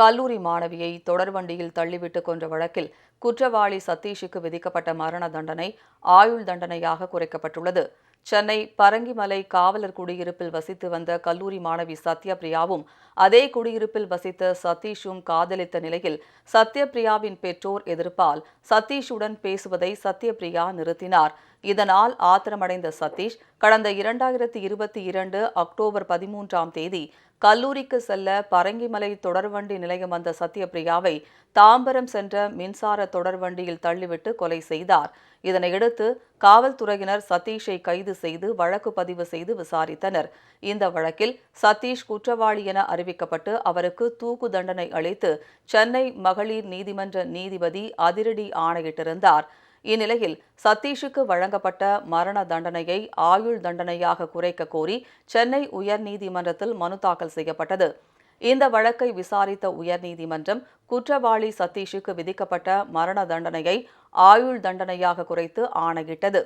கல்லூரி மாணவியை தொடர்வண்டியில் தள்ளிவிட்டு கொன்ற வழக்கில் குற்றவாளி சதீஷுக்கு விதிக்கப்பட்ட மரண தண்டனை ஆயுள் தண்டனையாக குறைக்கப்பட்டுள்ளது. சென்னை பரங்கிமலை காவலர் குடியிருப்பில் வசித்து வந்த கல்லூரி மாணவி சத்யபிரியாவும் அதே குடியிருப்பில் வசித்த சதீஷும் காதலித்த நிலையில் சத்யபிரியாவின் பெற்றோர் எதிர்ப்பால் சதீஷுடன் பேசுவதை சத்யபிரியா நிறுத்தினார். இதனால் ஆத்திரமடைந்த சதீஷ் கடந்த இரண்டாயிரத்தி இருபத்தி இரண்டு அக்டோபர் பதிமூன்றாம் தேதி கல்லூரிக்கு செல்ல பரங்கிமலை தொடர்வண்டி நிலையம் வந்த சத்யபிரியாவை தாம்பரம் சென்ற மின்சார தொடர்வண்டியில் தள்ளிவிட்டு கொலை செய்தார். இதனையடுத்து காவல்துறையினர் சதீஷை கைது செய்து வழக்கு பதிவு செய்து விசாரித்தனர். இந்த வழக்கில் சதீஷ் குற்றவாளி என அறிவிக்கப்பட்டு அவருக்கு தூக்கு தண்டனை அளித்து சென்னை மகளிர் நீதிமன்ற நீதிபதி அதிரடி ஆணையிட்டிருந்தார். இந்நிலையில் சதீஷுக்கு வழங்கப்பட்ட மரண தண்டனையை ஆயுள் தண்டனையாக குறைக்க கோரி சென்னை உயர்நீதிமன்றத்தில் மனு தாக்கல் செய்யப்பட்டது. இந்த வழக்கை விசாரித்த உயர்நீதிமன்றம் குற்றவாளி சதீஷுக்கு விதிக்கப்பட்ட மரண தண்டனையை ஆயுள் தண்டனையாக குறைத்து ஆணையிட்டது.